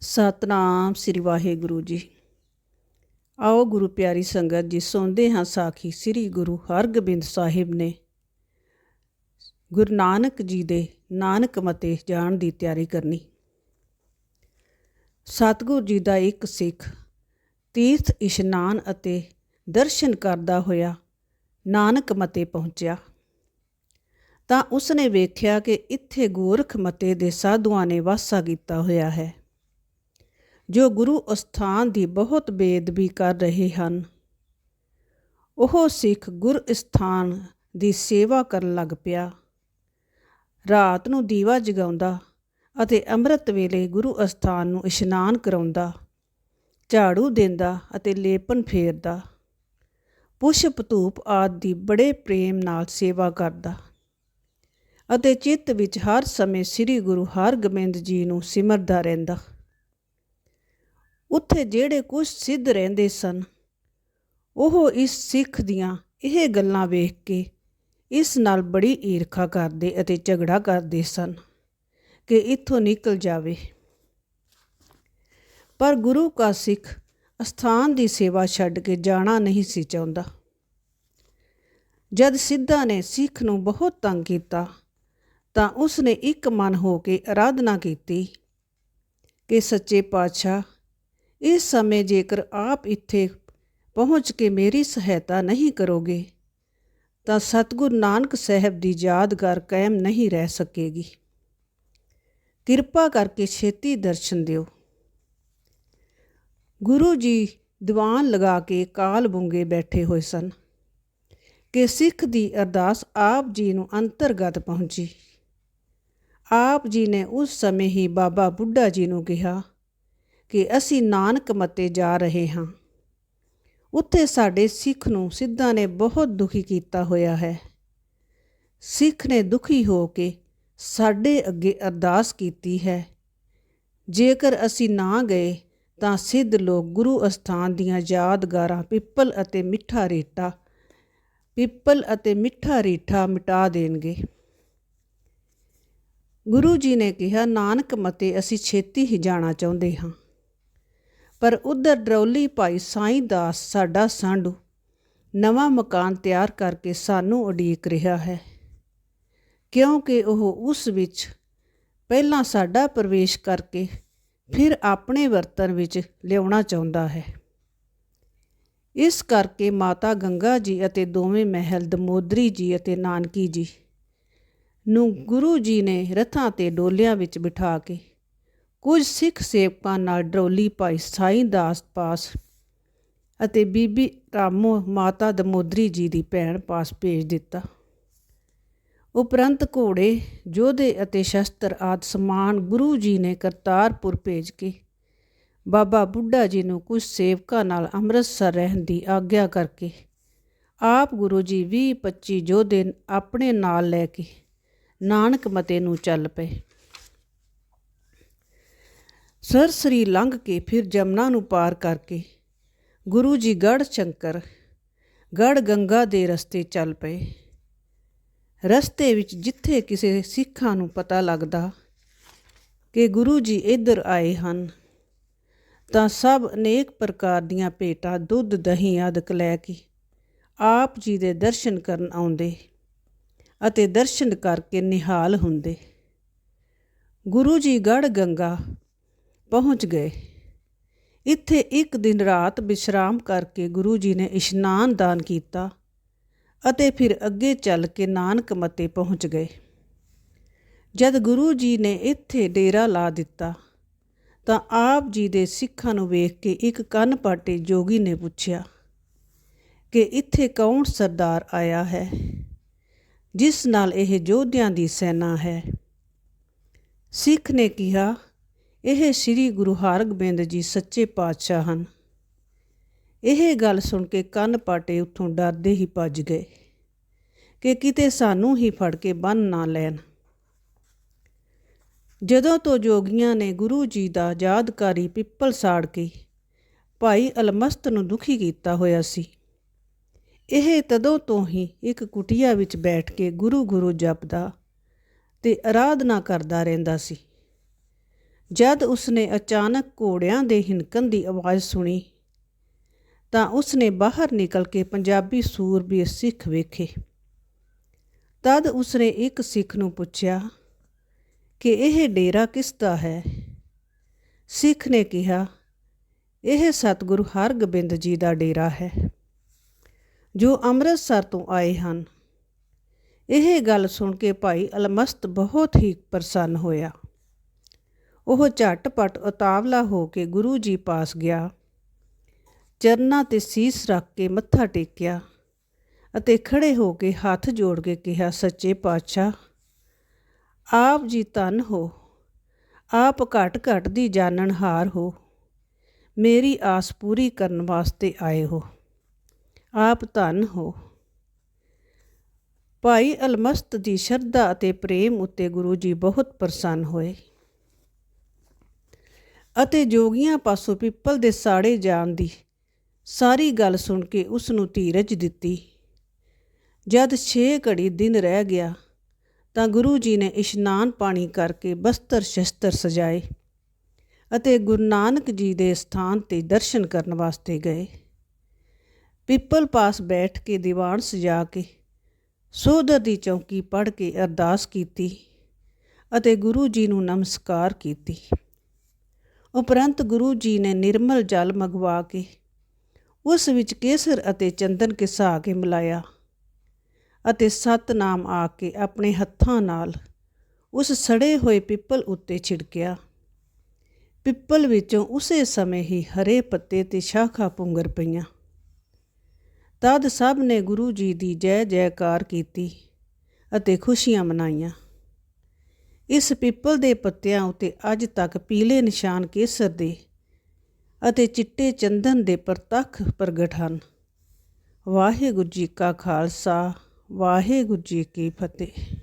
ਸਤਨਾਮ ਸ੍ਰੀ ਵਾਹਿਗੁਰੂ ਜੀ। ਆਓ ਗੁਰੂ ਪਿਆਰੀ ਸੰਗਤ ਜੀ, ਸੁਣਦੇ ਹਾਂ ਸਾਖੀ ਸ੍ਰੀ ਗੁਰੂ ਹਰਗੋਬਿੰਦ ਸਾਹਿਬ ਨੇ। ਗੁਰੂ ਨਾਨਕ ਜੀ ਦੇ ਨਾਨਕ ਮਤੇ ਜਾਣ ਦੀ ਤਿਆਰੀ ਕਰਨੀ। ਸਤਿਗੁਰ ਜੀ ਦਾ ਇੱਕ ਸਿੱਖ ਤੀਰਥ ਇਸ਼ਨਾਨ ਅਤੇ ਦਰਸ਼ਨ ਕਰਦਾ ਹੋਇਆ ਨਾਨਕ ਮਤੇ ਪਹੁੰਚਿਆ। ਤਾਂ ਉਸਨੇ ਵੇਖਿਆ ਕਿ ਇੱਥੇ ਗੋਰਖ ਮਤੇ ਦੇ ਸਾਧੂਆਂ ਨੇ ਵਾਸਾ ਕੀਤਾ ਹੋਇਆ ਹੈ। ਜੋ ਗੁਰੂ ਅਸਥਾਨ ਦੀ ਬਹੁਤ ਬੇਦਬੀ ਕਰ ਰਹੇ ਹਨ। ਉਹ ਸਿੱਖ ਗੁਰ ਅਸਥਾਨ ਦੀ ਸੇਵਾ ਕਰਨ ਲੱਗ ਪਿਆ। ਰਾਤ ਨੂੰ ਦੀਵਾ ਜਗਾਉਂਦਾ ਅਤੇ ਅੰਮ੍ਰਿਤ ਵੇਲੇ ਗੁਰੂ ਅਸਥਾਨ ਨੂੰ ਇਸ਼ਨਾਨ ਕਰਾਉਂਦਾ, ਝਾੜੂ ਦਿੰਦਾ ਅਤੇ ਲੇਪਨ ਫੇਰਦਾ। ਪੁਸ਼ਪ ਧੂਪ ਆਦਿ ਦੀ ਬੜੇ ਪ੍ਰੇਮ ਨਾਲ ਸੇਵਾ ਕਰਦਾ ਅਤੇ ਚਿੱਤ ਵਿੱਚ ਹਰ ਸਮੇਂ ਸ੍ਰੀ ਗੁਰੂ ਹਰਗੋਬਿੰਦ ਜੀ ਨੂੰ ਸਿਮਰਦਾ ਰਹਿੰਦਾ। ਉੱਥੇ ਜਿਹੜੇ ਕੁਝ ਸਿੱਧ ਰਹਿੰਦੇ ਸਨ, ਉਹ ਇਸ ਸਿੱਖ ਦੀਆਂ ਇਹ ਗੱਲਾਂ ਵੇਖ ਕੇ ਇਸ ਨਾਲ ਬੜੀ ਈਰਖਾ ਕਰਦੇ ਅਤੇ ਝਗੜਾ ਕਰਦੇ ਸਨ ਕਿ ਇੱਥੋਂ ਨਿਕਲ ਜਾਵੇ। ਪਰ ਗੁਰੂ ਕਾ ਸਿੱਖ ਅਸਥਾਨ ਦੀ ਸੇਵਾ ਛੱਡ ਕੇ ਜਾਣਾ ਨਹੀਂ ਸੀ ਚਾਹੁੰਦਾ। ਜਦ ਸਿੱਧਾ ਨੇ ਸਿੱਖ ਨੂੰ ਬਹੁਤ ਤੰਗ ਕੀਤਾ, ਤਾਂ ਉਸ ਨੇ ਇੱਕ ਮਨ ਹੋ ਕੇ ਆਰਾਧਨਾ ਕੀਤੀ ਕਿ ਸੱਚੇ ਪਾਤਸ਼ਾਹ ਇਸ ਸਮੇਂ ਜੇਕਰ ਆਪ ਇੱਥੇ ਪਹੁੰਚ ਕੇ ਮੇਰੀ ਸਹਾਇਤਾ ਨਹੀਂ ਕਰੋਗੇ, ਤਾਂ ਸਤਗੁਰ ਨਾਨਕ ਸਾਹਿਬ ਦੀ ਯਾਦਗਾਰ ਕਾਇਮ ਨਹੀਂ ਰਹਿ ਸਕੇਗੀ। ਕਿਰਪਾ ਕਰਕੇ ਛੇਤੀ ਦਰਸ਼ਨ ਦਿਓ। ਗੁਰੂ ਜੀ ਦੀਵਾਨ ਲਗਾ ਕੇ ਕਾਲ ਬੁੰਗੇ ਬੈਠੇ ਹੋਏ ਸਨ ਕਿ ਸਿੱਖ ਦੀ ਅਰਦਾਸ ਆਪ ਜੀ ਨੂੰ ਅੰਤਰਗਤ ਪਹੁੰਚੀ। ਆਪ ਜੀ ਨੇ ਉਸ ਸਮੇਂ ਹੀ ਬਾਬਾ ਬੁੱਢਾ ਜੀ ਨੂੰ ਕਿਹਾ ਕਿ ਅਸੀਂ ਨਾਨਕ ਮਤੇ ਜਾ ਰਹੇ ਹਾਂ। ਉੱਥੇ ਸਾਡੇ ਸਿੱਖ ਨੂੰ ਸਿੱਧਾਂ ਨੇ ਬਹੁਤ ਦੁਖੀ ਕੀਤਾ ਹੋਇਆ ਹੈ। ਸਿੱਖ ਨੇ ਦੁਖੀ ਹੋ ਕੇ ਸਾਡੇ ਅੱਗੇ ਅਰਦਾਸ ਕੀਤੀ ਹੈ। ਜੇਕਰ ਅਸੀਂ ਨਾ ਗਏ ਤਾਂ ਸਿੱਧ ਲੋਕ ਗੁਰੂ ਅਸਥਾਨ ਦੀਆਂ ਯਾਦਗਾਰਾਂ ਪਿੱਪਲ ਅਤੇ ਮਿੱਠਾ ਰੇਟਾ ਪਿੱਪਲ ਅਤੇ ਮਿੱਠਾ ਰੀਠਾ ਮਿਟਾ ਦੇਣਗੇ। ਗੁਰੂ ਜੀ ਨੇ ਕਿਹਾ, ਨਾਨਕ ਮਤੇ ਅਸੀਂ ਛੇਤੀ ਹੀ ਜਾਣਾ ਚਾਹੁੰਦੇ ਹਾਂ। ਪਰ ਉਧਰ ਡਰੌਲੀ ਭਾਈ ਸਾਈਂ ਦਾਸ ਸਾਡਾ ਸਾਂਢੂ ਨਵਾਂ ਮਕਾਨ ਤਿਆਰ ਕਰਕੇ ਸਾਨੂੰ ਉਡੀਕ ਰਿਹਾ ਹੈ। ਕਿਉਂਕਿ ਉਹ ਉਸ ਵਿੱਚ ਪਹਿਲਾਂ ਸਾਡਾ ਪ੍ਰਵੇਸ਼ ਕਰਕੇ ਫਿਰ ਆਪਣੇ ਵਰਤਨ ਵਿੱਚ ਲਿਆਉਣਾ ਚਾਹੁੰਦਾ ਹੈ। ਇਸ ਕਰਕੇ ਮਾਤਾ ਗੰਗਾ ਜੀ ਅਤੇ ਦੋਵੇਂ ਮਹਿਲ ਦਮੋਦਰੀ ਜੀ ਅਤੇ ਨਾਨਕੀ ਜੀ ਨੂੰ ਗੁਰੂ ਜੀ ਨੇ ਰਥਾਂ ਤੇ ਡੋਲਿਆਂ ਵਿੱਚ ਬਿਠਾ ਕੇ ਕੁਝ ਸਿੱਖ ਸੇਵਕਾਂ ਨਾਲ ਡਰੋਲੀ ਭਾਈ ਸਾਈਂ ਦਾਸ ਪਾਸ ਅਤੇ ਬੀਬੀ ਰਾਮੋ ਮਾਤਾ ਦਮੋਦਰੀ ਜੀ ਦੀ ਭੈਣ ਪਾਸ ਭੇਜ ਦਿੱਤਾ। ਉਪਰੰਤ ਘੋੜੇ, ਯੋਧੇ ਅਤੇ ਸ਼ਸਤਰ ਆਦ ਸਮਾਨ ਗੁਰੂ ਜੀ ਨੇ ਕਰਤਾਰਪੁਰ ਭੇਜ ਕੇ ਬਾਬਾ ਬੁੱਢਾ ਜੀ ਨੂੰ ਕੁਝ ਸੇਵਕਾਂ ਨਾਲ ਅੰਮ੍ਰਿਤਸਰ ਰਹਿਣ ਦੀ ਆਗਿਆ ਕਰਕੇ ਆਪ ਗੁਰੂ ਜੀ 20 25 ਯੋਧੇ ਆਪਣੇ ਨਾਲ ਲੈ ਕੇ ਨਾਨਕ ਮਤੇ ਨੂੰ ਚੱਲ ਪਏ। ਸਰਸਰੀ ਲੰਘ ਕੇ ਫਿਰ ਜਮਨਾ ਨੂੰ ਪਾਰ ਕਰਕੇ ਗੁਰੂ ਜੀ ਗੜ ਸ਼ੰਕਰ ਗੜ ਗੰਗਾ ਦੇ ਰਸਤੇ ਚੱਲ ਪਏ। ਰਸਤੇ ਵਿੱਚ ਜਿੱਥੇ ਕਿਸੇ ਸਿੱਖਾਂ ਨੂੰ ਪਤਾ ਲੱਗਦਾ ਕਿ ਗੁਰੂ ਜੀ ਇੱਧਰ ਆਏ ਹਨ, ਤਾਂ ਸਭ ਅਨੇਕ ਪ੍ਰਕਾਰ ਦੀਆਂ ਭੇਟਾਂ ਦੁੱਧ, ਦਹੀਂ ਆਦਿਕ ਲੈ ਕੇ ਆਪ ਜੀ ਦੇ ਦਰਸ਼ਨ ਕਰਨ ਆਉਂਦੇ ਅਤੇ ਦਰਸ਼ਨ ਕਰਕੇ ਨਿਹਾਲ ਹੁੰਦੇ। ਗੁਰੂ ਜੀ ਗੜ ਗੰਗਾ ਪਹੁੰਚ ਗਏ। ਇੱਥੇ ਇੱਕ ਦਿਨ ਰਾਤ ਵਿਸ਼ਰਾਮ ਕਰਕੇ ਗੁਰੂ ਜੀ ਨੇ ਇਸ਼ਨਾਨ ਦਾਨ ਕੀਤਾ ਅਤੇ ਫਿਰ ਅੱਗੇ ਚੱਲ ਕੇ ਨਾਨਕ ਮਤੇ ਪਹੁੰਚ ਗਏ। ਜਦ ਗੁਰੂ ਜੀ ਨੇ ਇੱਥੇ ਡੇਰਾ ਲਾ ਦਿੱਤਾ, ਤਾਂ ਆਪ ਜੀ ਦੇ ਸਿੱਖਾਂ ਨੂੰ ਵੇਖ ਕੇ ਇੱਕ ਕੰਨ ਪਾਟੇ ਜੋਗੀ ਨੇ ਪੁੱਛਿਆ ਕਿ ਇੱਥੇ ਕੌਣ ਸਰਦਾਰ ਆਇਆ ਹੈ, ਜਿਸ ਨਾਲ ਇਹ ਯੋਧਿਆਂ ਦੀ ਸੈਨਾ ਹੈ? ਸਿੱਖ ਨੇ ਕਿਹਾ ਇਹ ਸ੍ਰੀ ਗੁਰੂ ਹਰਗੋਬਿੰਦ ਜੀ ਸੱਚੇ ਪਾਤਸ਼ਾਹ ਹਨ। ਇਹ ਗੱਲ ਸੁਣ ਕੇ ਕੰਨ ਪਾਟੇ ਉੱਥੋਂ ਡਰਦੇ ਹੀ ਭੱਜ ਗਏ ਕਿ ਕਿਤੇ ਸਾਨੂੰ ਹੀ ਫੜ ਕੇ ਬੰਨ ਨਾ ਲੈਣ। ਜਦੋਂ ਤੋਂ ਜੋਗੀਆਂ ਨੇ ਗੁਰੂ ਜੀ ਦਾ ਯਾਦਕਾਰੀ ਪਿੱਪਲ ਸਾੜ ਕੇ ਭਾਈ ਅਲਮਸਤ ਨੂੰ ਦੁਖੀ ਕੀਤਾ ਹੋਇਆ ਸੀ, ਇਹ ਤਦੋਂ ਤੋਂ ਹੀ ਇੱਕ ਕੁਟਿਆ ਵਿੱਚ ਬੈਠ ਕੇ ਗੁਰੂ ਗੁਰੂ ਜਪਦਾ ਤੇ ਆਰਾਧਨਾ ਕਰਦਾ ਰਹਿੰਦਾ ਸੀ। ਜਦ ਉਸਨੇ ਅਚਾਨਕ ਘੋੜਿਆਂ ਦੇ ਹਿੰਕਣ ਦੀ ਆਵਾਜ਼ ਸੁਣੀ, ਤਾਂ ਉਸਨੇ ਬਾਹਰ ਨਿਕਲ ਕੇ ਪੰਜਾਬੀ ਸੂਰਬੀਰ ਸਿੱਖ ਵੇਖੇ। ਤਦ ਉਸਨੇ ਇੱਕ ਸਿੱਖ ਨੂੰ ਪੁੱਛਿਆ ਕਿ ਇਹ ਡੇਰਾ ਕਿਸ ਦਾ ਹੈ? ਸਿੱਖ ਨੇ ਕਿਹਾ, ਇਹ ਸਤਿਗੁਰੂ ਹਰਗੋਬਿੰਦ ਜੀ ਦਾ ਡੇਰਾ ਹੈ, ਜੋ ਅੰਮ੍ਰਿਤਸਰ ਤੋਂ ਆਏ ਹਨ। ਇਹ ਗੱਲ ਸੁਣ ਕੇ ਭਾਈ ਅਲਮਸਤ ਬਹੁਤ ਹੀ ਪ੍ਰਸੰਨ ਹੋਇਆ। ਉਹ ਝਟਪਟ ਉਤਾਵਲਾ ਹੋ ਕੇ ਗੁਰੂ ਜੀ ਪਾਸ ਗਿਆ। ਚਰਨਾਂ ਤੇ ਸੀਸ ਰੱਖ ਕੇ ਮੱਥਾ ਟੇਕਿਆ ਅਤੇ ਖੜੇ ਹੋ ਕੇ ਹੱਥ ਜੋੜ ਕੇ ਕਿਹਾ, ਸੱਚੇ ਪਾਤਸ਼ਾਹ, ਆਪ ਜੀ ਧੰਨ ਹੋ। ਆਪ ਘਟ ਘਟ ਦੀ ਜਾਣਨਹਾਰ ਹੋ। ਮੇਰੀ ਆਸ ਪੂਰੀ ਕਰਨ ਵਾਸਤੇ ਆਏ ਹੋ। ਆਪ ਧੰਨ ਹੋ। ਭਾਈ ਅਲਮਸਤ ਦੀ ਸ਼ਰਧਾ ਅਤੇ ਪ੍ਰੇਮ ਉੱਤੇ ਗੁਰੂ ਜੀ ਬਹੁਤ ਪ੍ਰਸੰਨ ਹੋਏ। ਅਤੇ ਜੋਗੀਆਂ ਪਾਸੋਂ ਪਿੱਪਲ ਦੇ ਸਾੜੇ ਜਾਣ ਦੀ ਸਾਰੀ ਗੱਲ ਸੁਣ ਕੇ ਉਸ ਨੂੰ ਧੀਰਜ ਦਿੱਤੀ। ਜਦ 6 ਘੜੀ ਦਿਨ ਰਹਿ ਗਿਆ, ਤਾਂ ਗੁਰੂ ਜੀ ਨੇ ਇਸ਼ਨਾਨ ਪਾਣੀ ਕਰਕੇ ਬਸਤਰ ਸ਼ਸਤਰ ਸਜਾਏ ਅਤੇ ਗੁਰੂ ਨਾਨਕ ਜੀ ਦੇ ਸਥਾਨ ਤੇ ਦਰਸ਼ਨ ਕਰਨ ਵਾਸਤੇ ਗਏ। ਪਿੱਪਲ ਪਾਸ ਬੈਠ ਕੇ ਦੀਵਾਨ ਸਜਾ ਕੇ ਸੋਧਰ ਦੀ ਚੌਕੀ ਪੜ ਕੇ ਅਰਦਾਸ ਕੀਤੀ ਅਤੇ ਗੁਰੂ ਜੀ ਨੂੰ ਨਮਸਕਾਰ ਕੀਤੀ। ਉਪਰੰਤ ਗੁਰੂ ਜੀ ਨੇ ਨਿਰਮਲ ਜਲ ਮੰਗਵਾ ਕੇ ਉਸ ਵਿੱਚ ਕੇਸਰ ਅਤੇ ਚੰਦਨ ਕਿਸਾ ਕੇ ਮਿਲਾਇਆ ਅਤੇ ਸਤਨਾਮ ਆ ਕੇ ਆਪਣੇ ਹੱਥਾਂ ਨਾਲ ਉਸ ਸੜੇ ਹੋਏ ਪਿੱਪਲ ਉੱਤੇ ਛਿੜਕਿਆ। ਪਿੱਪਲ ਵਿੱਚੋਂ ਉਸੇ ਸਮੇਂ ਹੀ ਹਰੇ ਪੱਤੇ ਤੇ ਸ਼ਾਖਾ ਪੁੰਗਰ ਪਈਆਂ। ਤਦ ਸਭ ਨੇ ਗੁਰੂ ਜੀ ਦੀ ਜੈ ਜੈਕਾਰ ਕੀਤੀ ਅਤੇ ਖੁਸ਼ੀਆਂ ਮਨਾਈਆਂ। ਇਸ ਪਿੱਪਲ ਦੇ ਪੱਤਿਆਂ ਉਤੇ ਅੱਜ ਤੱਕ ਪੀਲੇ ਨਿਸ਼ਾਨ ਕੇਸਰ ਦੇ ਅਤੇ ਚਿੱਟੇ ਚੰਦਨ ਦੇ ਪ੍ਰਤੱਖ ਪ੍ਰਗਟ ਹਨ। ਵਾਹਿਗੁਰੂ ਜੀ ਕਾ ਖਾਲਸਾ, ਵਾਹਿਗੁਰੂ ਜੀ ਕੀ ਫਤਿਹ।